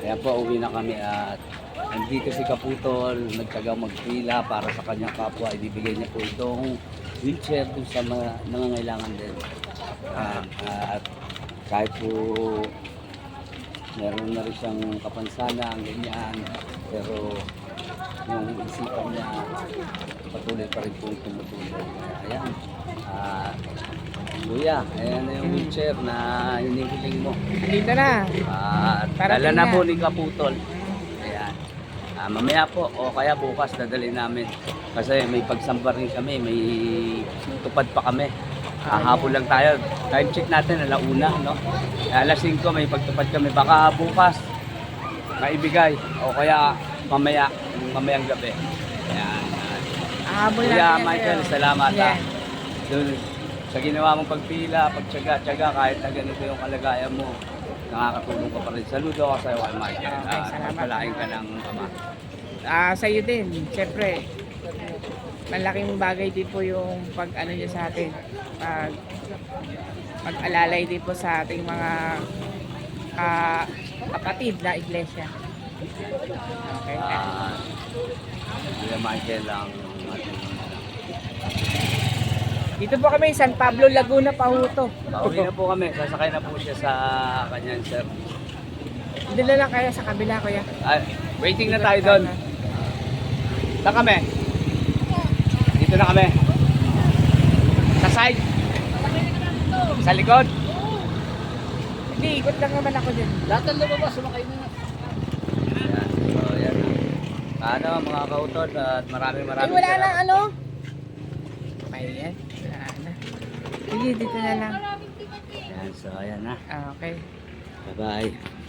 Kaya po uwi na kami at nandito si Kaputol, nagtagang magpila para sa kanyang kapwa. Ibibigay niya po itong wheelchair dun sa mga nangangailangan din. Ah, at kahit po meron na rin siyang kapansanan, ganyan. Pero yung isipan niya patuloy pa rin po tumutuloy. Ayan. Ah, kuya, ayan na yung wheelchair na hinihiling mo. Dito na. Ah, Parating dala na po ni Kaputol. Ayan. Ah, mamaya po o kaya bukas dadalhin namin. Kasi may pagsamba rin kami, may tupad pa kami. Ah, hapon lang tayo. Time check natin, alauna, no? Alas 5 may pagtupad kami. Baka bukas maibigay o kaya mamaya, mamayang gabi. Ayan. Ahabol Kuya natin yan Michael, sa'yo. salamat Yeah. ah. Dun, sa ginawa mong pagpila, pagtsaga-tsaga, kahit na ganito yung kalagayan mo, nakakatulong ka pa rin. Saludo ako sa'yo, Kuya Michael. Okay, Ah, salamat. Pagpalain ka ng ama. Ah, sa'yo din, syempre. Malaking bagay din po yung pag ano niya sa atin. Pag pag-alalay din po sa ating mga ah, kapatid na iglesia. Okay. Ah, Kuya Michael ang Dito po kami, San Pablo, Laguna, Pahuto. Pauwi na po kami, sasakay na po siya sa kanyang sir. Dito na lang kayo sa kabila, kuya. Ah, waiting na tayo doon. Saan kami? Dito na kami. Sa side? Sa likod? Hindi, ikot lang naman ako din. Lahat ng lumabas, sumakay na. Ayan, so yan. Ano mga kautod at maraming Ay, maraming wala na, salamat. ano? Ayan, wala na. Sige, dito na lang. Ayan, so ayan na. Ah, okay. Bye-bye.